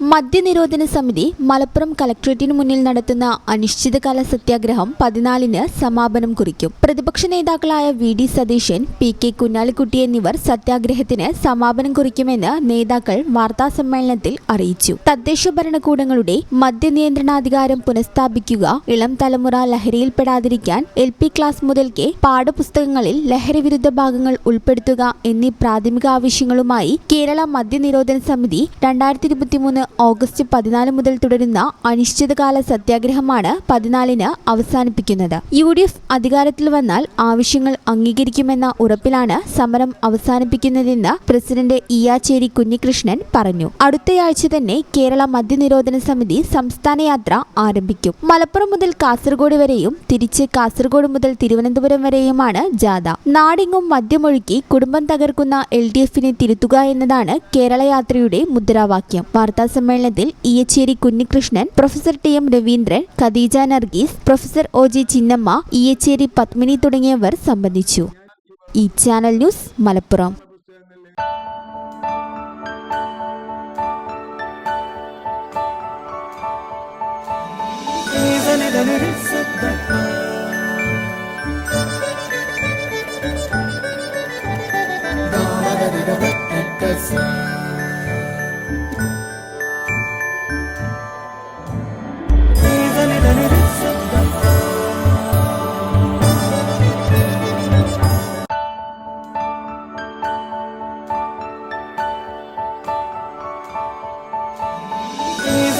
മദ്യനിരോധന സമിതി മലപ്പുറം കലക്ട്രേറ്റിന് മുന്നിൽ നടത്തുന്ന അനിശ്ചിതകാല സത്യാഗ്രഹം പതിനാലിന് സമാപനം കുറിക്കും. പ്രതിപക്ഷ നേതാക്കളായ V D Satheesan P K Kunhalikutty എന്നിവർ സത്യാഗ്രഹത്തിന് സമാപനം കുറിക്കുമെന്ന് നേതാക്കൾ വാർത്താസമ്മേളനത്തിൽ അറിയിച്ചു. തദ്ദേശ ഭരണകൂടങ്ങളുടെ മദ്യനിയന്ത്രണാധികാരം പുനഃസ്ഥാപിക്കുക ഇളം തലമുറ ലഹരിയിൽപ്പെടാതിരിക്കാൻ എൽ പി ക്ലാസ് മുതൽക്കേ പാഠപുസ്തകങ്ങളിൽ ലഹരിവിരുദ്ധ ഭാഗങ്ങൾ ഉൾപ്പെടുത്തുക എന്നീ പ്രാഥമിക ആവശ്യങ്ങളുമായി കേരള മദ്യനിരോധന സമിതി രണ്ടായിരത്തി ഇരുപത്തിമൂന്ന് ഓഗസ്റ്റ് പതിനാല് മുതൽ തുടരുന്ന അനിശ്ചിതകാല സത്യാഗ്രഹമാണ് പതിനാലിന് അവസാനിപ്പിക്കുന്നത്. യു ഡി എഫ് അധികാരത്തിൽ വന്നാൽ ആവശ്യങ്ങൾ അംഗീകരിക്കുമെന്ന ഉറപ്പിലാണ് സമരം അവസാനിപ്പിക്കുന്നതെന്ന് പ്രസിഡന്റ് ഇയാച്ചേരി കുഞ്ഞികൃഷ്ണൻ പറഞ്ഞു. അടുത്തയാഴ്ച തന്നെ കേരള മദ്യനിരോധന സമിതി സംസ്ഥാന യാത്ര ആരംഭിക്കും. മലപ്പുറം മുതൽ കാസർഗോഡ് വരെയും തിരിച്ച് കാസർഗോഡ് മുതൽ തിരുവനന്തപുരം വരെയുമാണ് ജാഥ. നാടിങ്ങും മദ്യമൊഴുക്കി കുടുംബം തകർക്കുന്ന എൽ ഡി എഫിനെ തിരുത്തുക എന്നതാണ് കേരള യാത്രയുടെ മുദ്രാവാക്യം. വാർത്താ സമ്മേളനത്തിൽ Iyacheri Kunhikrishnan professor T. M. Raveendran Khadeeja Nargees professor O. G. Chinnamma Iyacheri Padmini തുടങ്ങിയവർ സംബന്ധിച്ചു. ഈ channel news Malappuram.